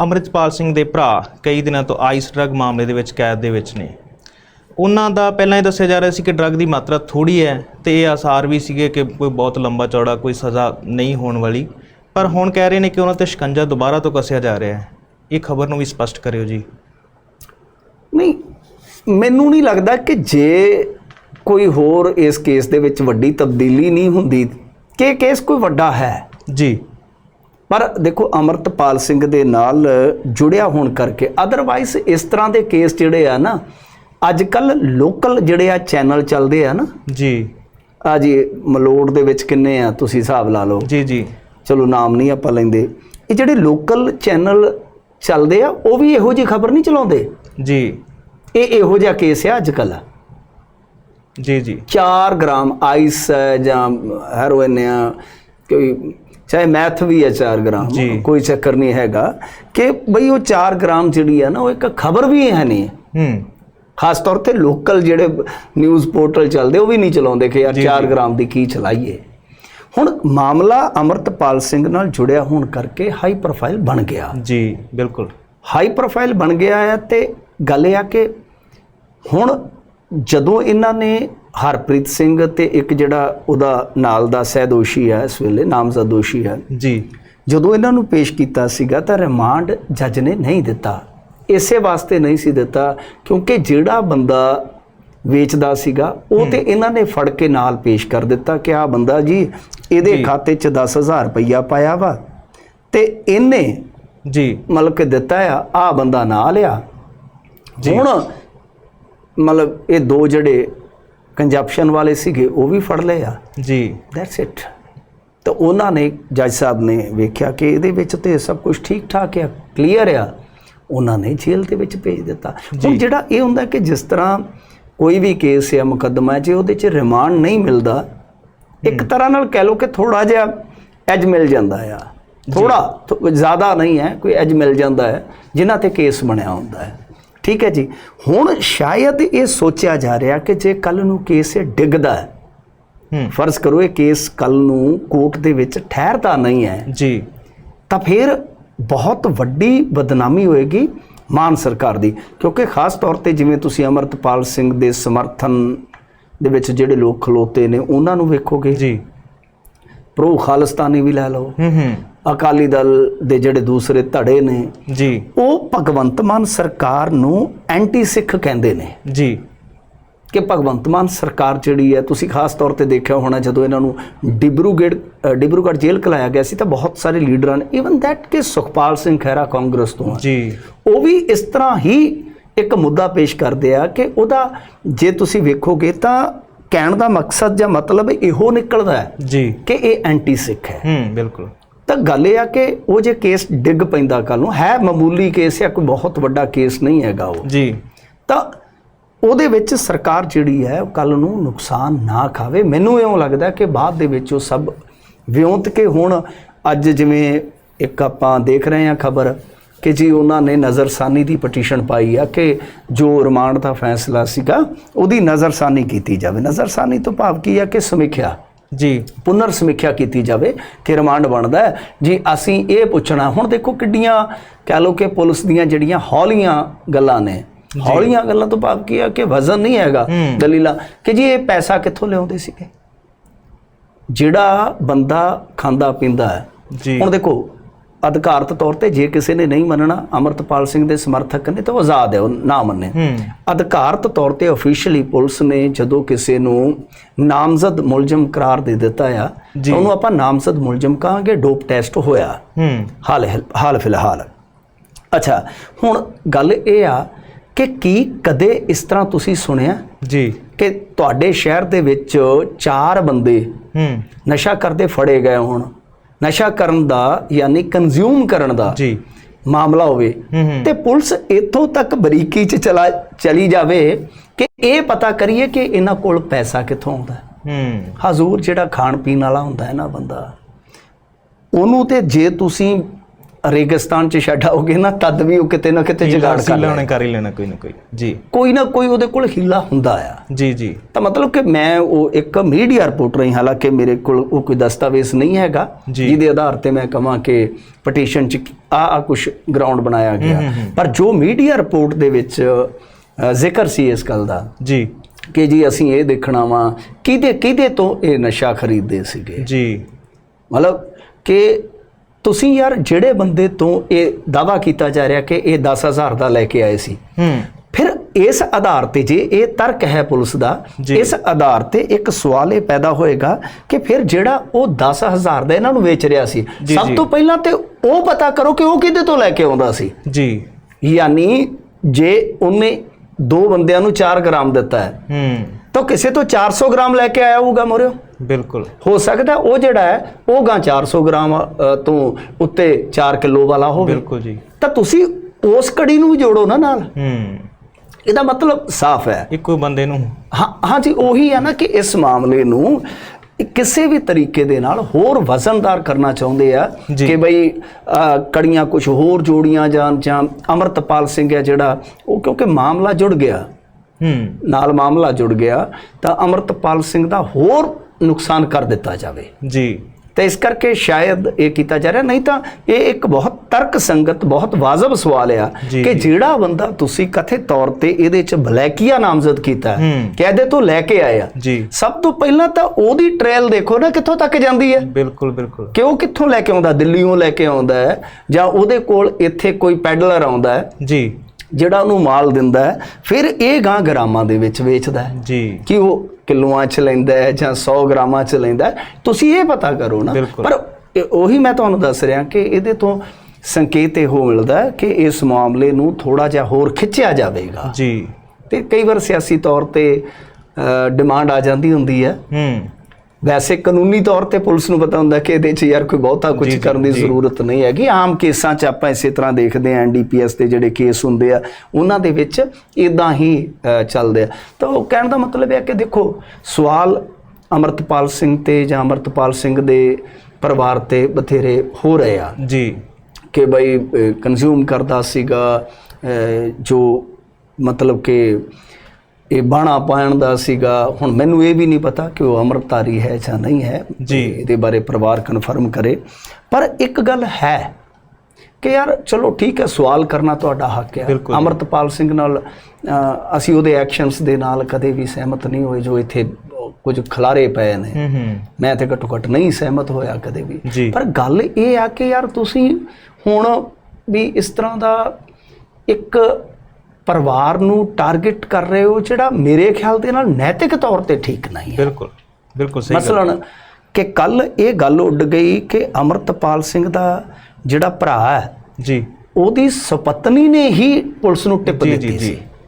ਅੰਮ੍ਰਿਤਪਾਲ ਸਿੰਘ ਦੇ ਭਰਾ ਕਈ ਦਿਨਾਂ ਤੋਂ ਆਈਸ ਡਰੱਗ ਮਾਮਲੇ ਦੇ ਵਿੱਚ ਕੈਦ ਦੇ ਵਿੱਚ ਨੇ। ਉਹਨਾਂ ਦਾ ਪਹਿਲਾਂ ਇਹ ਦੱਸਿਆ ਜਾ ਰਿਹਾ ਸੀ ਕਿ ਡਰੱਗ ਦੀ ਮਾਤਰਾ ਥੋੜੀ ਹੈ ਤੇ ਇਹ ਆਸਾਰ ਵੀ ਸੀਗੇ ਕਿ ਕੋਈ ਬਹੁਤ ਲੰਬਾ ਚੌੜਾ ਕੋਈ ਸਜ਼ਾ ਨਹੀਂ ਹੋਣ ਵਾਲੀ। ਪਰ ਹੁਣ ਕਹਿ ਰਹੇ ਨੇ ਕਿ ਉਹਨਾਂ ਤੇ ਸ਼ਿਕੰਜਾ ਦੁਬਾਰਾ ਤੋਂ ਕੱਸਿਆ ਜਾ ਰਿਹਾ ਹੈ। ਇਹ ਖਬਰ ਨੂੰ ਵੀ ਸਪਸ਼ਟ ਕਰਿਓ ਜੀ। ਨਹੀਂ ਮੈਨੂੰ ਨਹੀਂ ਲੱਗਦਾ ਕਿ ਜੇ ਕੋਈ ਹੋਰ ਇਸ ਕੇਸ ਦੇ ਵਿੱਚ ਵੱਡੀ ਤਬਦੀਲੀ ਨਹੀਂ ਹੁੰਦੀ ਕਿ ਕੇਸ ਕੋਈ ਵੱਡਾ ਹੈ। ਜੀ। ਪਰ ਦੇਖੋ ਅਮਰਤਪਾਲ ਸਿੰਘ ਦੇ ਨਾਲ ਜੁੜਿਆ ਹੋਣ ਕਰਕੇ ਅਦਰਵਾਈਜ਼ ਇਸ ਤਰ੍ਹਾਂ ਦੇ ਕੇਸ ਜਿਹੜੇ ਆ ਨਾ ਅੱਜ ਕੱਲ ਲੋਕਲ ਜਿਹੜੇ ਆ ਚੈਨਲ ਚੱਲਦੇ ਆ ਨਾ ਜੀ। ਆ ਜੀ ਮਲੋੜ ਦੇ ਵਿੱਚ ਕਿੰਨੇ ਆ ਤੁਸੀਂ ਹਿਸਾਬ ਲਾ ਲਓ। ਜੀ ਜੀ। ਚਲੋ ਨਾਮ ਨਹੀਂ ਆਪਾਂ ਲੈਂਦੇ। ਇਹ ਜਿਹੜੇ ਲੋਕਲ ਚੈਨਲ ਚੱਲਦੇ ਆ ਉਹ ਵੀ ਇਹੋ ਜਿਹੀ ਖਬਰ ਨਹੀਂ ਚਲਾਉਂਦੇ? ਜੀ। ਇਹ ਇਹੋ ਜਿਹਾ ਕੇਸ ਆ ਅੱਜ ਕੱਲ ਜੀ ਜੀ। 4 ਗ੍ਰਾਮ ਆਈਸ ਜਾਂ ਹੈਰੋਇਨ ਆ ਕੋਈ ਚਾਹੇ ਮੈਥ ਵੀ ਹੈ 4 ਗ੍ਰਾਮ। ਕੋਈ ਚੱਕਰ ਨਹੀਂ ਹੈਗਾ ਕਿ ਬਈ ਉਹ 4 ਗ੍ਰਾਮ ਜਿਹੜੀ ਆ ਨਾ ਉਹ ਇੱਕ ਖਬਰ ਵੀ ਹੈ ਨਹੀਂ ਹੂੰ। ਖਾਸ ਤੌਰ ਤੇ ਲੋਕਲ ਜਿਹੜੇ ਨਿਊਜ਼ ਪੋਰਟਲ ਚੱਲਦੇ ਉਹ ਵੀ ਨਹੀਂ ਚਲਾਉਂਦੇ ਕਿ ਯਾਰ ਜੀ, 4 ਜੀ। ਗ੍ਰਾਮ ਦੀ ਕੀ ਚਲਾਈਏ। ਹੁਣ ਮਾਮਲਾ ਅਮਰਤਪਾਲ ਸਿੰਘ ਨਾਲ ਜੁੜਿਆ ਹੋਣ ਕਰਕੇ ਹਾਈ ਪ੍ਰੋਫਾਈਲ ਬਣ ਗਿਆ। ਜੀ ਬਿਲਕੁਲ। ਹਾਈ ਪ੍ਰੋਫਾਈਲ ਬਣ ਗਿਆ ਹੈ ਤੇ ਗੱਲ ਇਹ ਆ ਕਿ ਹੁਣ ਜਦੋਂ ਇਹਨਾਂ ਨੇ ਹਰਪ੍ਰੀਤ ਸਿੰਘ ਤੇ ਇੱਕ ਜਿਹੜਾ ਉਹਦਾ ਨਾਲ ਦਾ ਸਹਿਦੋਸ਼ੀ ਹੈ ਇਸ ਵੇਲੇ ਨਾਮਜ਼ਦ ਦੋਸ਼ੀ ਹੈ ਜੀ। ਜਦੋਂ ਇਹਨਾਂ ਨੂੰ ਪੇਸ਼ ਕੀਤਾ ਸੀਗਾ ਤਾਂ ਰਿਮਾਂਡ ਜੱਜ ਨੇ ਨਹੀਂ ਦਿੱਤਾ। ਇਸੇ ਵਾਸਤੇ ਨਹੀਂ ਸੀ ਦਿੱਤਾ ਕਿਉਂਕਿ ਜਿਹੜਾ ਬੰਦਾ ਵੇਚਦਾ ਸੀਗਾ ਉਹ ਤੇ ਇਹਨਾਂ ਨੇ ਫੜ ਕੇ ਨਾਲ ਪੇਸ਼ ਕਰ ਦਿੱਤਾ ਕਿ ਆ ਬੰਦਾ ਜੀ ਇਹਦੇ। ਖਾਤੇ 'ਚ 10000 ਰੁਪਈਆ ਪਾਇਆ ਵਾ ਤੇ ਇਹਨੇ ਜੀ। ਮਤਲਬ ਕਿ ਦਿੱਤਾ ਆ ਆ ਬੰਦਾ ਨਾਲ ਆ। ਜੀ। ਹੁਣ ਮਤਲਬ ਇਹ ਦੋ ਜਿਹੜੇ ਕੰਜਪਸ਼ਨ ਵਾਲੇ ਸੀਗੇ ਉਹ ਵੀ ਫੜ ਲਏ ਆ। ਜੀ। ਦੈਟਸ ਇਟ ਤਾਂ ਉਹਨਾਂ ਨੇ ਜੱਜ ਸਾਹਿਬ ਨੇ ਵੇਖਿਆ ਕਿ ਇਹਦੇ ਵਿੱਚ ਤੇ ਸਭ ਕੁਝ ਠੀਕ ਠਾਕ ਆ ਕਲੀਅਰ ਆ। ਉਹਨਾਂ ਨੇ ਜੇਲ੍ਹ ਦੇ ਵਿੱਚ ਭੇਜ ਦਿੱਤਾ। ਹੁਣ ਜਿਹੜਾ ਇਹ ਹੁੰਦਾ ਕਿ ਜਿਸ ਤਰ੍ਹਾਂ ਕੋਈ ਵੀ ਕੇਸ ਹੈ ਮੁਕੱਦਮਾ ਹੈ, ਜੇ ਉਹਦੇ 'ਚ ਰਿਮਾਂਡ ਨਹੀਂ ਮਿਲਦਾ ਇੱਕ ਤਰ੍ਹਾਂ ਨਾਲ ਕਹਿ ਲਓ ਕਿ ਥੋੜਾ ਜਿਹਾ ਐਜ ਮਿਲ ਜਾਂਦਾ ਆ। ਥੋੜਾ ਜ਼ਿਆਦਾ ਨਹੀਂ ਹੈ ਕੋਈ ਐਜ ਮਿਲ ਜਾਂਦਾ ਹੈ ਜਿਨ੍ਹਾਂ ਤੇ ਕੇਸ ਬਣਿਆ ਹੁੰਦਾ ਹੈ। ਠੀਕ ਹੈ ਜੀ। ਹੁਣ ਸ਼ਾਇਦ ਇਹ ਸੋਚਿਆ ਜਾ ਰਿਹਾ ਕਿ ਜੇ ਕੱਲ ਨੂੰ ਕੇਸ ਇਹ ਡਿੱਗਦਾ ਹੈ ਫਰਜ਼ ਕਰੋ ਇਹ ਕੇਸ ਕੱਲ ਨੂੰ ਕੋਰਟ ਦੇ ਵਿੱਚ ਠਹਿਰਦਾ ਨਹੀਂ ਹੈ ਜੀ। ਤਾਂ ਫਿਰ ਬਹੁਤ ਵੱਡੀ ਬਦਨਾਮੀ ਹੋਏਗੀ ਮਾਨ ਸਰਕਾਰ ਦੀ। ਕਿਉਂਕਿ ਖਾਸ ਤੌਰ ਤੇ ਜਿਵੇਂ ਤੁਸੀਂ ਅਮਰਤਪਾਲ ਸਿੰਘ ਦੇ ਸਮਰਥਨ ਦੇ ਵਿੱਚ ਜਿਹੜੇ ਲੋਕ ਖਲੋਤੇ ਨੇ ਉਹਨਾਂ ਨੂੰ ਵੇਖੋਗੇ। ਜੀ। ਪ੍ਰੋ ਖਾਲਿਸਤਾਨੀ ਵੀ ਲੈ ਲਓ। ਹੂੰ ਹੂੰ। ਅਕਾਲੀ ਦਲ ਦੇ ਜਿਹੜੇ ਦੂਸਰੇ ਧੜੇ ਨੇ ਜੀ। ਉਹ ਭਗਵੰਤ ਮਾਨ ਸਰਕਾਰ ਨੂੰ ਐਂਟੀ ਸਿੱਖ ਕਹਿੰਦੇ ਨੇ। ਜੀ। ਕਿ ਭਗਵੰਤ ਮਾਨ ਸਰਕਾਰ ਜਿਹੜੀ ਹੈ ਤੁਸੀਂ ਖਾਸ ਤੌਰ ਤੇ ਦੇਖਿਆ ਹੋਣਾ ਜਦੋਂ ਇਹਨਾਂ ਨੂੰ ਡਿਬਰੂਗੜ੍ਹ ਅ, ਡਿਬਰੂਗੜ੍ਹ ਜੇਲ੍ਹ ਕਲਾਇਆ ਗਿਆ ਸੀ ਤਾਂ ਬਹੁਤ ਸਾਰੇ ਲੀਡਰਾਂ ਨੇ ਇਵਨ ਦੈਟ ਕਿ ਸੁਖਪਾਲ ਸਿੰਘ ਖਹਿਰਾ ਕਾਂਗਰਸ ਤੋਂ ਆ। ਜੀ। ਉਹ ਵੀ ਇਸ ਤਰ੍ਹਾਂ ਹੀ ਇੱਕ ਮੁੱਦਾ ਪੇਸ਼ ਕਰਦੇ ਆ ਕਿ ਉਹਦਾ ਜੇ ਤੁਸੀਂ ਵੇਖੋਗੇ ਤਾਂ ਕਹਿਣ ਦਾ ਮਕਸਦ ਜਾਂ ਮਤਲਬ ਇਹੋ ਨਿਕਲਦਾ ਹੈ ਜੀ। ਕਿ ਇਹ ਐਂਟੀ ਸਿੱਖ ਹੈ। ਹੂੰ ਬਿਲਕੁਲ। ਤਾਂ ਗੱਲ ਇਹ ਆ ਕਿ ਉਹ ਜੇ ਕੇਸ ਡਿੱਗ ਪੈਂਦਾ ਕੱਲ ਨੂੰ ਹੈ ਮਾਮੂਲੀ ਕੇਸ ਹੈ ਕੋਈ ਬਹੁਤ ਵੱਡਾ ਕੇਸ ਨਹੀਂ ਹੈਗਾ ਉਹ। ਜੀ। ਤਾਂ ਉਹਦੇ ਵਿੱਚ ਸਰਕਾਰ ਜਿਹੜੀ ਹੈ ਕੱਲ ਨੂੰ ਨੁਕਸਾਨ ਨਾ ਖਾਵੇ। ਮੈਨੂੰ ਇਉਂ ਲੱਗਦਾ ਕਿ ਬਾਅਦ ਦੇ ਵਿੱਚ ਉਹ ਸਭ ਵਿਉਂਤ ਕੇ ਹੁਣ ਅੱਜ ਜਿਵੇਂ ਇੱਕ ਆਪਾਂ ਦੇਖ ਰਹੇ ਹਾਂ ਖਬਰ ਕਿ ਜੀ ਉਹਨਾਂ ਨੇ ਨਜ਼ਰਸਾਨੀ ਦੀ ਪਟੀਸ਼ਨ ਪਾਈ ਆ ਕਿ ਜੋ ਰਿਮਾਂਡ ਦਾ ਫੈਸਲਾ ਸੀਗਾ ਉਹਦੀ ਨਜ਼ਰਸਾਨੀ ਕੀਤੀ ਜਾਵੇ। ਨਜ਼ਰਸਾਨੀ ਤੋਂ ਭਾਵ ਕੀ ਆ ਕਿ ਸਮੀਖਿਆ। ਜੀ। ਪੁਨਰ ਸਮੀਖਿਆ ਕੀਤੀ ਜਾਵੇ ਕਿ ਰਿਮਾਂਡ ਬਣਦਾ ਹੈ। ਜੀ ਅਸੀਂ ਇਹ ਪੁੱਛਣਾ ਹੁਣ ਦੇਖੋ ਕਿੱਡੀਆਂ ਕਹਿ ਲਓ ਕਿ ਪੁਲਿਸ ਦੀਆਂ ਜਿਹੜੀਆਂ ਹੌਲੀਆਂ ਗੱਲਾਂ ਨੇ। ਹੌਲੀਆਂ ਗੱਲਾਂ ਤੋਂ ਭਾਵ ਕੀ ਹੈ ਕਿ ਵਜ਼ਨ ਨਹੀਂ ਹੈਗਾ। ਦਲੀਲਾਂ। ਕਿ ਜੀ ਇਹ ਪੈਸਾ ਕਿੱਥੋਂ ਲਿਆਉਂਦੇ ਸੀਗੇ? ਜਿਹੜਾ ਬੰਦਾ ਖਾਂਦਾ ਪੀਂਦਾ ਹੈ। ਜੀ। ਹੁਣ ਦੇਖੋ ਅਧਿਕਾਰਤ ਤੌਰ ਤੇ ਜੇ ਕਿਸੇ ਨੇ ਨਹੀਂ ਮੰਨਣਾ ਅਮਰਤਪਾਲ ਸਿੰਘ ਦੇ ਸਮਰਥਕ ਨੇ ਤਾਂ ਉਹ ਆਜ਼ਾਦ ਹੈ ਉਹ ਨਾ ਮੰਨੇ। ਅਧਿਕਾਰਤ ਤੌਰ ਤੇ ਅਫੀਸ਼ੀਅਲੀ ਪੁਲਿਸ ਨੇ ਜਦੋਂ ਕਿਸੇ ਨੂੰ ਨਾਮਜ਼ਦ ਮੁਲਜ਼ਮ ਕਰਾਰ ਦੇ ਦਿੱਤਾ ਆ ਉਹਨੂੰ ਆਪਾਂ ਨਾਮਜ਼ਦ ਮੁਲਜ਼ਮ ਕਹਾਂਗੇ ਡੋਪ ਟੈਸਟ ਹੋਇਆ। ਹਾਲ ਹਾਲ ਫਿਲਹਾਲ। ਅੱਛਾ ਹੁਣ ਗੱਲ ਇਹ ਆ ਕਿ ਕੀ ਕਦੇ ਇਸ ਤਰ੍ਹਾਂ ਤੁਸੀਂ ਸੁਣਿਆ ਜੀ। ਕਿ ਤੁਹਾਡੇ ਸ਼ਹਿਰ ਦੇ ਵਿੱਚ ਚਾਰ ਬੰਦੇ ਹੂੰ। ਨਸ਼ਾ ਕਰਦੇ ਫੜੇ ਗਏ ਹੋਣ? ਨਸ਼ਾ ਕਰਨ ਦਾ ਯਾਨੀ ਕੰਜ਼ਿਊਮ ਕਰਨ ਦਾ ਜੀ। ਮਾਮਲਾ ਹੋਵੇ ਤੇ ਪੁਲਿਸ ਇੱਥੋਂ ਤੱਕ ਬਰੀਕੀ ਚ ਚਲਾ ਚਲੀ ਜਾਵੇ ਕਿ ਇਹ ਪਤਾ ਕਰੀਏ ਕਿ ਇਹਨਾਂ ਕੋਲ ਪੈਸਾ ਕਿੱਥੋਂ ਆਉਂਦਾ। ਹੂੰ। ਹਜ਼ੂਰ ਜਿਹੜਾ ਖਾਣ ਪੀਣ ਵਾਲਾ ਹੁੰਦਾ ਹੈ ਨਾ ਬੰਦਾ ਉਹਨੂੰ ਤੇ ਜੇ ਤੁਸੀਂ ਰੇਗਿਸਤਾਨ 'ਚ ਛੱਡ ਆਓਗੇ ਨਾ ਤਦ ਵੀ ਉਹ ਕਿਤੇ ਨਾ ਕਿਤੇ ਜੁਗਾੜ ਕਰ ਹੀਲਾ ਲੈ ਉਹਨੇ ਕਰ ਹੀ ਲੈਣਾ ਕੋਈ ਨਾ ਕੋਈ। ਜੀ। ਕੋਈ ਨਾ ਕੋਈ ਉਹਦੇ ਕੋਲ ਹੀਲਾ ਹੁੰਦਾ ਆ। ਜੀ ਜੀ। ਤਾਂ ਮਤਲਬ ਕਿ ਮੈਂ ਉਹ ਇੱਕ ਮੀਡੀਆ ਰਿਪੋਰਟਰ ਹਾਂ ਹਾਲਾਂਕਿ ਮੇਰੇ ਕੋਲ ਉਹ ਕੋਈ ਦਸਤਾਵੇਜ਼ ਨਹੀਂ ਹੈਗਾ। ਜਿਹਦੇ ਆਧਾਰ ਤੇ ਮੈਂ ਕਹਾਂ ਕਿ ਪਟੀਸ਼ਨ 'ਚ ਆ ਆ ਕੁਝ ਗਰਾਊਂਡ ਬਣਾਇਆ ਗਿਆ। ਪਰ ਜੋ ਮੀਡੀਆ ਰਿਪੋਰਟ ਦੇ ਵਿੱਚ ਜ਼ਿਕਰ ਸੀ ਇਸ ਗੱਲ ਦਾ ਜੀ। ਕਿ ਜੀ ਅਸੀਂ ਇਹ ਦੇਖਣਾ ਵਾ ਕਿਹਦੇ ਕਿਹਦੇ ਤੋਂ ਇਹ ਨਸ਼ਾ ਖਰੀਦਦੇ ਸੀਗੇ? ਜੀ। ਮਤਲਬ ਕਿ ਤੁਸੀਂ ਯਾਰ ਜਿਹੜੇ ਬੰਦੇ ਤੋਂ ਇਹ ਦਾਵਾ ਕੀਤਾ ਜਾ ਰਿਹਾ ਕਿ ਇਹ 10000 ਦਾ ਲੈ ਕੇ ਆਏ ਸੀ ਹੂੰ। ਫਿਰ ਇਸ ਆਧਾਰ ਤੇ ਜੇ ਇਹ ਤਰਕ ਹੈ ਪੁਲਿਸ ਦਾ। ਇਸ ਆਧਾਰ ਤੇ ਇੱਕ ਸਵਾਲ ਇਹ ਪੈਦਾ ਹੋਏਗਾ ਕਿ ਫਿਰ ਜਿਹੜਾ ਉਹ 10000 ਦਾ ਇਹਨਾਂ ਨੂੰ ਵੇਚ ਰਿਹਾ ਸੀ ਸਭ। ਤੋਂ ਪਹਿਲਾਂ ਤੇ ਉਹ ਪਤਾ ਕਰੋ ਕਿ ਉਹ ਕਿਹਦੇ ਤੋਂ ਲੈ ਕੇ ਆਉਂਦਾ ਸੀ। ਜੀ। ਯਾਨੀ ਜੇ ਉਹਨੇ ਦੋ ਬੰਦਿਆਂ ਨੂੰ 4 ਗ੍ਰਾਮ ਦਿੱਤਾ ਹੈ ਹੂੰ। ਤਾਂ ਕਿਸੇ ਤੋਂ 400 ਗ੍ਰਾਮ ਲੈ ਕੇ ਆਇਆ ਹੋਊਗਾ ਮੋਰਿਓ। ਬਿਲਕੁਲ। ਹੋ ਸਕਦਾ ਉਹ ਜਿਹੜਾ ਹੈ ਉਹ ਗਾਂ 400 ਗ੍ਰਾਮ ਤੋਂ ਉੱਤੇ 4 ਕਿਲੋ ਵਾਲਾ ਹੋਵੇ। ਬਿਲਕੁਲ ਜੀ। ਤਾਂ ਤੁਸੀਂ ਉਸ ਕੜੀ ਨੂੰ ਵੀ ਜੋੜੋ ਨਾ ਨਾਲ। ਹੂੰ। ਇਹਦਾ ਮਤਲਬ ਸਾਫ਼ ਹੈ। ਇੱਕੋ ਬੰਦੇ ਨੂੰ। ਹਾਂ ਹਾਂਜੀ ਉਹੀ ਹੈ ਨਾ ਕਿ ਇਸ ਮਾਮਲੇ ਨੂੰ ਕਿਸੇ ਵੀ ਤਰੀਕੇ ਦੇ ਨਾਲ ਹੋਰ ਵਜ਼ਨਦਾਰ ਕਰਨਾ ਚਾਹੁੰਦੇ ਆ ਜੀ। ਕਿ ਬਈ ਕੜੀਆਂ ਕੁਝ ਹੋਰ ਜੋੜੀਆਂ ਜਾਣ ਜਾਂ ਅਮਰਤਪਾਲ ਸਿੰਘ ਹੈ ਜਿਹੜਾ ਉਹ ਕਿਉਂਕਿ ਮਾਮਲਾ ਜੁੜ ਗਿਆ। ਹੂੰ। ਨਾਲ ਮਾਮਲਾ ਜੁੜ ਗਿਆ ਤਾਂ ਅਮਰਤਪਾਲ ਸਿੰਘ ਦਾ ਹੋਰ ਨੁਕਸਾਨ ਕਰ ਦਿੱਤਾ ਜਾਵੇ। ਜੀ। ਤੇ ਇਸ ਕਰਕੇ ਸ਼ਾਇਦ ਇਹ ਕੀਤਾ ਜਾ ਰਿਹਾ ਨਹੀਂ ਤਾਂ ਇਹ ਇੱਕ ਬਹੁਤ ਤਰਕ ਸੰਗਤ ਬਹੁਤ ਵਾਜਬ ਸਵਾਲ ਆ ਕਿ। ਜਿਹੜਾ ਬੰਦਾ ਤੁਸੀਂ ਕਥਿਤ ਤੌਰ ਤੇ ਇਹਦੇ ਚ ਬਲੈਕੀਆ ਨਾਮਜ਼ਦ ਕੀਤਾ ਹੈ, ਹੂੰ। ਕਿ ਇਹਦੇ ਤੋਂ ਲੈ ਕੇ ਆਏ ਆ ਜੀ। ਸਭ ਤੋਂ ਪਹਿਲਾਂ ਤਾਂ ਉਹਦੀ ਟ੍ਰੇਲ ਦੇਖੋ ਨਾ ਕਿੱਥੋਂ ਤੱਕ ਜਾਂਦੀ ਹੈ। ਬਿਲਕੁਲ ਬਿਲਕੁਲ। ਕਿ ਉਹ ਕਿੱਥੋਂ ਲੈ ਕੇ ਆਉਂਦਾ ਦਿੱਲੀੋਂ ਲੈ ਕੇ ਆਉਂਦਾ ਹੈ ਜਾਂ ਉਹਦੇ ਕੋਲ ਇੱਥੇ ਕੋਈ ਪੈਡਲਰ ਆਉਂਦਾ ਹੈ। ਜੀ। ਜਿਹੜਾ ਉਹਨੂੰ ਮਾਲ ਦਿੰਦਾ ਹੈ ਫਿਰ ਇਹ ਗਾਂ ਗ੍ਰਾਮਾਂ ਦੇ ਵਿੱਚ ਵੇਚਦਾ ਹੈ। ਜੀ। ਕਿ ਉਹ ਕਿਲੋਆਂ ਚ ਲੈਂਦਾ ਹੈ ਜਾਂ 100 ਗ੍ਰਾਮਾਂ ਚ ਲੈਂਦਾ ਹੈ। ਤੁਸੀਂ ਇਹ ਪਤਾ ਕਰੋ ਨਾ। ਪਰ ਉਹੀ ਮੈਂ ਤੁਹਾਨੂੰ ਦੱਸ ਰਿਹਾ ਕਿ ਇਹਦੇ ਤੋਂ ਸੰਕੇਤ ਇਹ ਹੋ ਮਿਲਦਾ ਕਿ ਇਸ ਮਾਮਲੇ ਨੂੰ ਥੋੜਾ ਜਿਹਾ ਹੋਰ ਖਿੱਚਿਆ ਜਾਵੇਗਾ। ਜੀ। ਤੇ ਕਈ ਵਾਰ ਸਿਆਸੀ ਤੌਰ ਤੇ ਡਿਮਾਂਡ ਆ ਜਾਂਦੀ ਹੁੰਦੀ ਹੈ। ਹੂੰ। ਵੈਸੇ ਕਾਨੂੰਨੀ ਤੌਰ ਤੇ ਪੁਲਿਸ ਨੂੰ ਪਤਾ ਹੁੰਦਾ ਕਿ ਇਹਦੇ 'ਚ ਯਾਰ ਕੋਈ ਬਹੁਤਾ ਕੁਝ ਕਰਨ ਦੀ। ਜ਼ਰੂਰਤ ਨਹੀਂ ਹੈਗੀ। ਆਮ ਕੇਸਾਂ 'ਚ ਆਪਾਂ ਇਸੇ ਤਰ੍ਹਾਂ ਦੇਖਦੇ ਆਂ ਐਨਡੀਪੀਐਸ ਦੇ ਜਿਹੜੇ ਕੇਸ ਹੁੰਦੇ ਆ ਉਹਨਾਂ ਦੇ ਵਿੱਚ ਇਦਾਂ ਹੀ ਚੱਲਦੇ ਆ। ਤਾਂ ਉਹ ਕਹਿਣ ਦਾ ਮਤਲਬ ਇਹ ਹੈ ਕਿ ਦੇਖੋ ਸਵਾਲ ਅਮਰਤਪਾਲ ਸਿੰਘ ਤੇ ਜਾਂ ਅਮਰਤਪਾਲ ਸਿੰਘ ਦੇ ਪਰਿਵਾਰ ਤੇ ਬਥੇਰੇ ਹੋ ਰਹੇ ਆ। ਜੀ। ਕਿ ਬਈ ਕੰਜ਼ਿਊਮ ਕਰਦਾ ਸੀਗਾ ਜੋ ਮਤਲਬ ਕਿ ਇਹ ਬਾਣਾ ਪਾਣ ਦਾ ਸੀਗਾ। ਹੁਣ ਮੈਨੂੰ ਇਹ ਵੀ ਨਹੀਂ ਪਤਾ ਕਿ ਉਹ ਅੰਮ੍ਰਿਤਧਾਰੀ ਹੈ ਜਾਂ ਨਹੀਂ ਹੈ। ਜੀ। ਇਹਦੇ ਬਾਰੇ ਪਰਿਵਾਰ ਕਨਫਰਮ ਕਰੇ। ਪਰ ਇੱਕ ਗੱਲ ਹੈ ਕਿ ਯਾਰ ਚਲੋ ਠੀਕ ਹੈ ਸਵਾਲ ਕਰਨਾ ਤੁਹਾਡਾ ਹੱਕ ਹੈ। ਅਮਰਤਪਾਲ ਸਿੰਘ ਨਾਲ ਅਸੀਂ ਉਹਦੇ ਐਕਸ਼ਨਸ ਦੇ ਨਾਲ ਕਦੇ ਵੀ ਸਹਿਮਤ ਨਹੀਂ ਹੋਏ ਜੋ ਇੱਥੇ ਕੁਝ ਖਲਾਰੇ ਪਏ ਨੇ। ਮੈਂ ਤੇ ਘੱਟੋ ਘੱਟ ਨਹੀਂ ਸਹਿਮਤ ਹੋਇਆ ਕਦੇ ਵੀ। ਪਰ ਗੱਲ ਇਹ ਆ ਕਿ ਯਾਰ ਤੁਸੀਂ ਹੁਣ ਵੀ ਇਸ ਤਰ੍ਹਾਂ ਦਾ ਇੱਕ ਪਰਿਵਾਰ ਨੂੰ ਟਾਰਗੇਟ ਕਰ ਰਹੇ ਹੋ ਜਿਹੜਾ ਮੇਰੇ ਖਿਆਲ ਦੇ ਨਾਲ ਨੈਤਿਕ ਤੌਰ ਤੇ ਠੀਕ ਨਹੀਂ ਹੈ? ਬਿਲਕੁਲ ਬਿਲਕੁਲ ਸਹੀ ਮਸਲਨ ਕਿ ਕੱਲ ਇਹ ਗੱਲ ਉੱਡ ਗਈ ਕਿ ਅਮਰਤਪਾਲ ਸਿੰਘ ਦਾ ਜਿਹੜਾ ਭਰਾ ਹੈ ਜੀ। ਉਹਦੀ ਸੁਪਤਨੀ ਨੇ ਹੀ ਪੁਲਿਸ ਨੂੰ ਟਿੱਪ ਦਿੱਤੀ ਜੀ ਸੀ। ਜੀ।